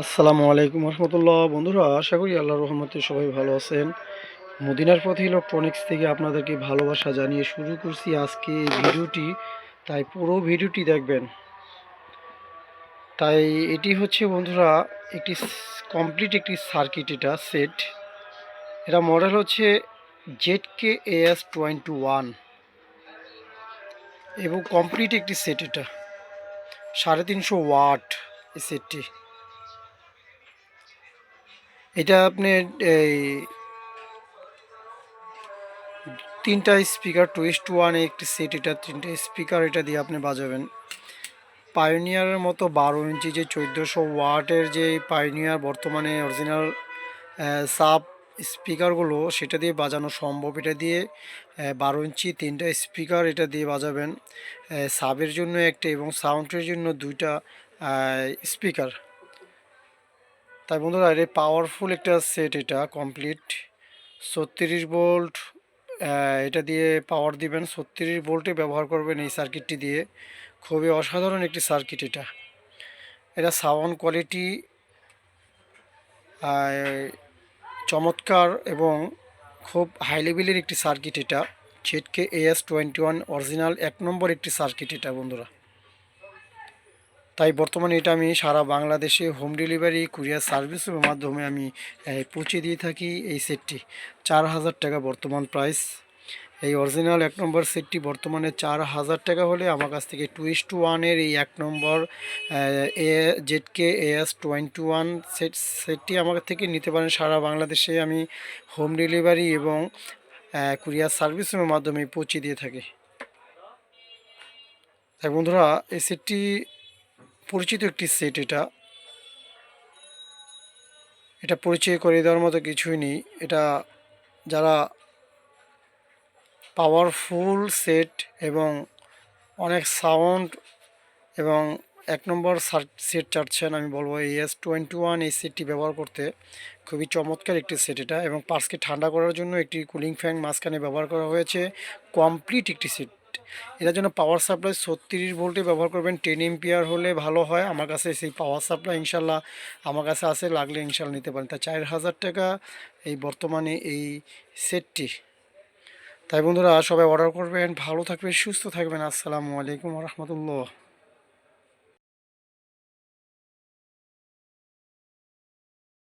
আসসালামু আলাইকুম রহমতুল্লাহ। বন্ধুরা, আশা করি আল্লাহ রহমতে সবাই ভালো আছেন। মদিনার পথে ইলেকট্রনিক্স থেকে আপনাদেরকে ভালোবাসা জানিয়ে শুরু করছি আজকে এই ভিডিওটি। তাই পুরো ভিডিওটি দেখবেন। তাই এটি হচ্ছে বন্ধুরা, একটি কমপ্লিট একটি সার্কিট এটা সেট এটা মডেল হচ্ছে Z K S twenty one এবং কমপ্লিট একটি সেট এটা। সাড়ে তিনশো ওয়াট এই সেটটি এটা আপনি, এই তিনটা স্পিকার টুইস্ট ওয়ান একটি সেট এটা তিনটা স্পিকার এটা দিয়ে আপনি বাজাবেন। পায়োনিয়ারের মতো বারো ইঞ্চি যে চোদ্দোশো ওয়াটের যে পায়োনিয়ার বর্তমানে অরিজিনাল সাব স্পিকারগুলো সেটা দিয়ে বাজানো সম্ভব। এটা দিয়ে বারো ইঞ্চি তিনটা স্পিকার এটা দিয়ে বাজাবেন সাবের জন্য একটা এবং সাউন্ডের জন্য দুইটা স্পিকার তাই বন্ধুরা, এটা পাওয়ারফুল একটা সেট এটা কমপ্লিট ছত্রিশ ভোল্ট এটা দিয়ে পাওয়ার দিবেন। ছত্রিশ ভোল্টে ব্যবহার করবেন এই সার্কিটটি দিয়ে। খুবই অসাধারণ একটি সার্কিট এটা। এটা সাউন্ড কোয়ালিটি চমৎকার এবং খুব হাই লেভেলের একটি সার্কিট এটা। ZK AS twenty one original এক নম্বর একটি সার্কিট এটা, বন্ধুরা। তাই বর্তমানে এটা আমি সারা বাংলাদেশে হোম ডেলিভারি কুরিয়ার সার্ভিসের মাধ্যমে আমি পৌঁছে দিয়ে থাকি এই সেটটি চার হাজার টাকা বর্তমান প্রাইস এই অরিজিনাল এক নম্বর সেটটি বর্তমানে চার হাজার টাকা হলে আমার কাছ থেকে টুইস্ট ওয়ানের এই এক number A ZK S twenty one set সেটটি আমার থেকে নিতে পারেন সারা বাংলাদেশে আমি হোম ডেলিভারি এবং কুরিয়ার সার্ভিসের মাধ্যমে পৌঁছে দিয়ে থাকি। তাই বন্ধুরা, এই সেটটি পরিচিত একটি সেট এটা। এটা পরিচয় করে দেওয়ার মতো কিছুই নেই। এটা যারা পাওয়ারফুল সেট এবং অনেক সাউন্ড এবং এক নম্বর সেট চাচ্ছেন আমি বলব এই এস টোয়েন্টি ওয়ান এই সেটটি ব্যবহার করতে। খুবই চমৎকার একটি সেট এটা এবং পার্সকে ঠান্ডা করার জন্য একটি কুলিং ফ্যান মাঝখানে ব্যবহার করা হয়েছে। কমপ্লিট একটি সেট এটার জন্য পাওয়ার সাপ্লাই ছত্রিশ ভোল্টে ব্যবহার করবেন। টেন এমপিয়ার হলে ভালো হয়। আমার কাছে সেই পাওয়ার সাপ্লাই ইনশাল্লাহ আমার কাছে আছে, লাগলে ইনশাল্লাহ নিতে পারেন। তা চার হাজার টাকা এই বর্তমানে এই সেটটি তাই বন্ধুরা, সবাই অর্ডার করবেন, ভালো থাকবেন, সুস্থ থাকবেন। আসসালামু আলাইকুম রহমতুল্লাহ।